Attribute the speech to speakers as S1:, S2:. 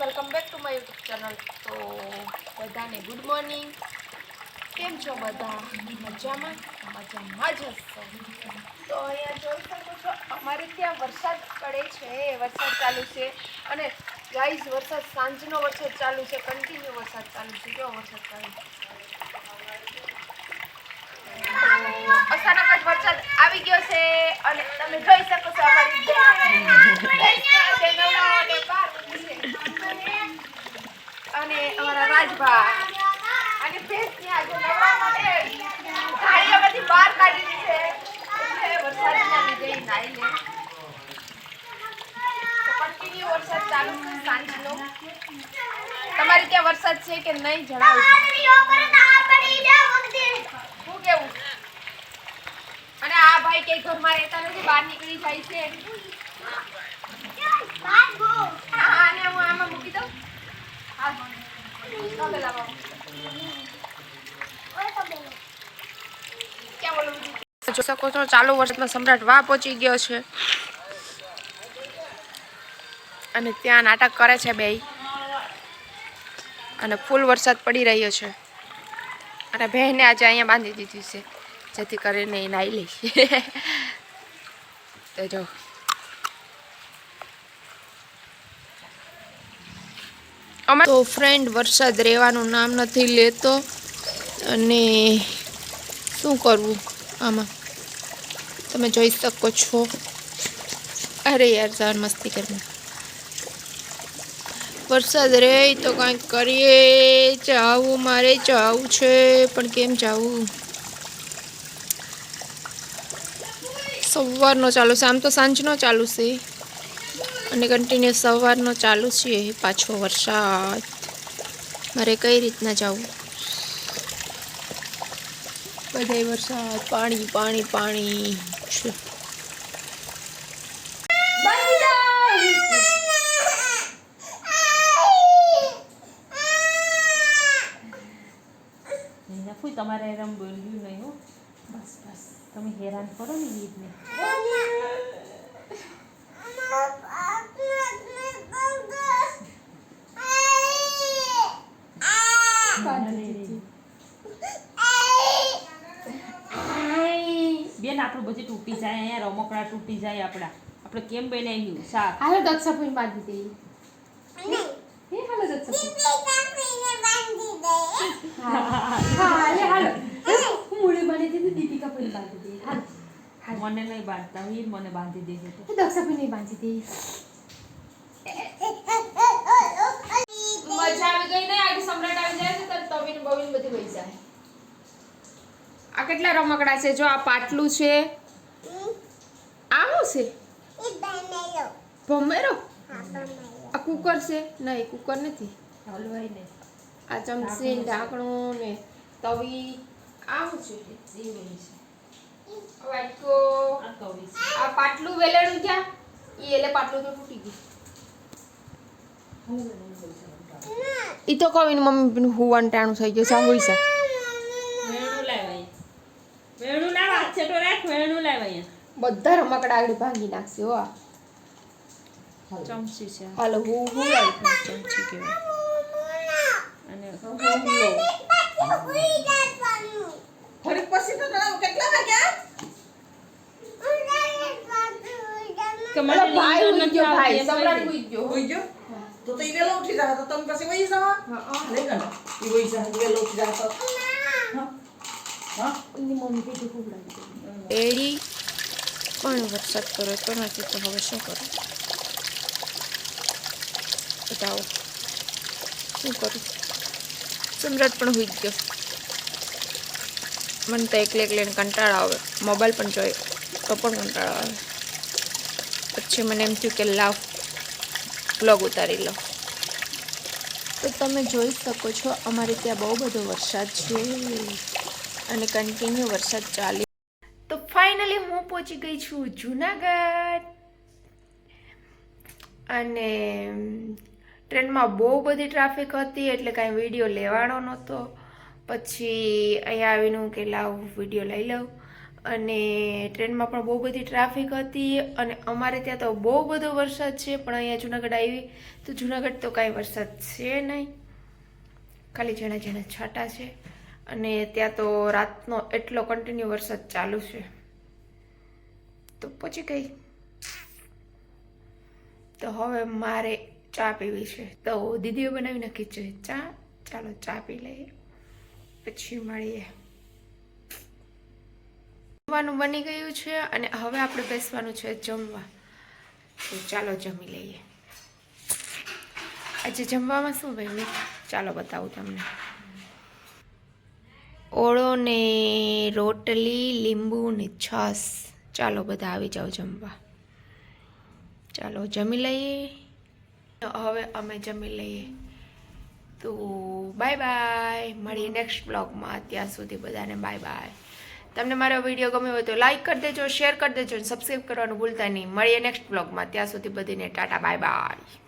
S1: Welcome back to my YouTube channel તો બધાને good morning કેમ છો બધા? મજામાં? મજામાં જ હશો. તો અહીંયા જોઈ શકો છો, અમારે ત્યાં વરસાદ પડે છે, વરસાદ ચાલુ છે. અને ગાઈઝ વરસાદ સાંજનો વરસાદ ચાલુ છે કન્ટિન્યુ વરસાદ ચાલુ છે. કેવો વરસાદ ચાલુ છે તો અચાનક જ વરસાદ આવી ગયો છે અને તમે જોઈ શકો છો અમારી જે નવરાઓને બહાર ઊભી છે. અને અમારા રાજભા અને બહાર કાઢી છે એટલે વરસાદના લીધે વરસાદ ચાલુ છે સાંજનો તમારી ત્યાં વરસાદ છે કે નહીં જણાવજો શું કેવું અને આ ભાઈ કે ઘરમાં રહેતા નથી બહાર નીકળી જાય છે હા, અને હું આમાં મૂકી દઉં. હા જોઈ શકો છો ચાલુ વર્ષમાં સમ્રાટ વાહ પહોંચી ગયો છે અને ત્યાં નાટક કરે છે બે અને ફૂલ વરસાદ પડી રહ્યો છે. અને બહેને આજે અહીંયા બાંધી દીધી છે. જેથી કરીને એ નાઈ લઈ. તો જો. અમે તો ફ્રેન્ડ વરસાદ રહેવાનું નામ નથી લેતો અને શું કરવું આમાં? તમે જોઈ શકો છો. અરે યાર જાન મસ્તી કરવી વરસાદ રહે તો કાંઈક કરીએ. જાવું મારે, જાવું છે. પણ કેમ જાવું? સવારનો ચાલુ છે. આમ તો સાંજનો ચાલુ છે. અને કન્ટિન્યુ સવારનો ચાલુ છે પાછો વરસાદ. મારે કઈ રીતના જવું? બધાય વરસાદ, પાણી પાણી પાણી.
S2: તમારે રમ બોલ્યું નહીં હો. બસ બસ. તમે હેરાન કરો ને એ બેન બધું તૂટી જાય અહીંયા રમકડા તૂટી જાય આપણા. આપણે કેમ બનાવ્યું શાક
S1: હાલો દક્ષાભાઈ બાંધી દઈએ હે હાલો હા. હું મૂળે બાંધી દીધી દીપિકા ભાઈ બાંધી દઈએ હાલો.
S2: મને નહીં બાંધતા વીર મને બાંધી દેજો તો.
S1: હું નહીં બાંધી દઈએ મજા આવી ગઈ ને? આજે સમ્રાટ આવી જાય છે તો તવીન બવીન બધી વહી જાય. કેટલા રમકડા છે? જો આ પાટલું છે. આ શું છે? ભમેરો? આ કુકર છે? નહીં કુકર નથી. આ ચમચી ને ઢાંકણું ને તવી. આ શું છે. વાટકો
S2: આ
S1: પાટલું વેલેણું ક્યાં? ઈ એટલે પાટલું તો તૂટી ગયું. ઈ તો કવિન મમ્મી હું અંટાણું થઈ ગયું સાંભળી છે
S2: વેણું લાવ અહીંયા વેણું લાવ હાથ છેટો રાખ વેણું લાવ અહીંયા.
S1: બધા રમકડા આગળ ભાંગી નાખશે હો
S2: ચમચી છે.
S1: હાલો હું હું લાવી? ચમચી કેવું
S2: અને
S3: થોડીક પછી તો તળાવ કેટલા વાગ્યા?
S2: કે
S1: ભાઈ ઉઈ ગયો ભાઈ સમ્રાટ ઉઈ ગયો.
S3: હોઈ ગયો? તો તો ઈ વેલો ઉઠી જાવ તો તમે પછી વહી જાવ
S1: હા, હા.
S3: નહીં ઈ વહી જાવ વેલો ઉઠી જાવ તો.
S1: એડી પણ વરસાદ કરે તો નથી તો હવે શું કરું? બતાવો. શું કરું? સમ્રાટ પણ હોઈ ગયો. મને તો એકલે એકલે કંટાળો આવે. મોબાઈલ પણ જોઈએ તો પણ કંટાળો આવે. પછી મને એમ થયું કે લાવ બ્લોગ ઉતારી લો તો તમે જોઈ શકો છો અમારે ત્યાં બહુ બધો વરસાદ છે. અને કન્ટિન્યુ વરસાદ ચાલે તો ફાઇનલી હું પહોંચી ગઈ છું જુનાગઢ. અને ટ્રેનમાં બહુ બધી ટ્રાફિક હતી, એટલે કાંઈ વીડિયો લેવાનો નહોતો. પછી અહીંયા આવીને હું કે લાવ વીડિયો લઈ લઉં. અને ટ્રેનમાં પણ બહુ બધી ટ્રાફિક હતી, અને અમારે ત્યાં તો બહુ બધો વરસાદ છે, પણ અહીંયા જુનાગઢ આવી, તો જુનાગઢ તો કાંઈ વરસાદ છે નહીં. ખાલી ઝીણા ઝીણા છાંટા છે. અને ત્યાં તો રાતનો એટલો કન્ટિન્યુ વરસાદ ચાલુ છે. તો પછી ગઈ તો હવે મારે ચા પીવી છે. તો દીદીઓ બનાવી નાખી છે ચા? ચાલો ચા પી લઈએ. પછી મળીએ. જમવાનું બની ગયું છે અને હવે આપણે બેસવાનું છે જમવા. તો ચાલો જમી લઈએ. આજે જમવામાં શું બન્યું? ચાલો બતાવું તમને. ઓળો ને રોટલી, લીંબુ ને છાસ. ચાલો બધા આવી જાઓ જમવા. ચાલો જમી લઈએ. હવે અમે જમી લઈએ. તો બાય બાય. મળીએ નેક્સ્ટ બ્લોગમાં ત્યાં સુધી બધાને બાય બાય. તમને મારો વીડિયો ગમ્યો હોય તો લાઈક કરી દેજો શેર કરી દેજો અને સબસ્ક્રાઈબ કરવાનું ભૂલતા નહીં. મળીએ નેક્સ્ટ બ્લોગમાં ત્યાં સુધી બધીને ટાટા, બાય બાય.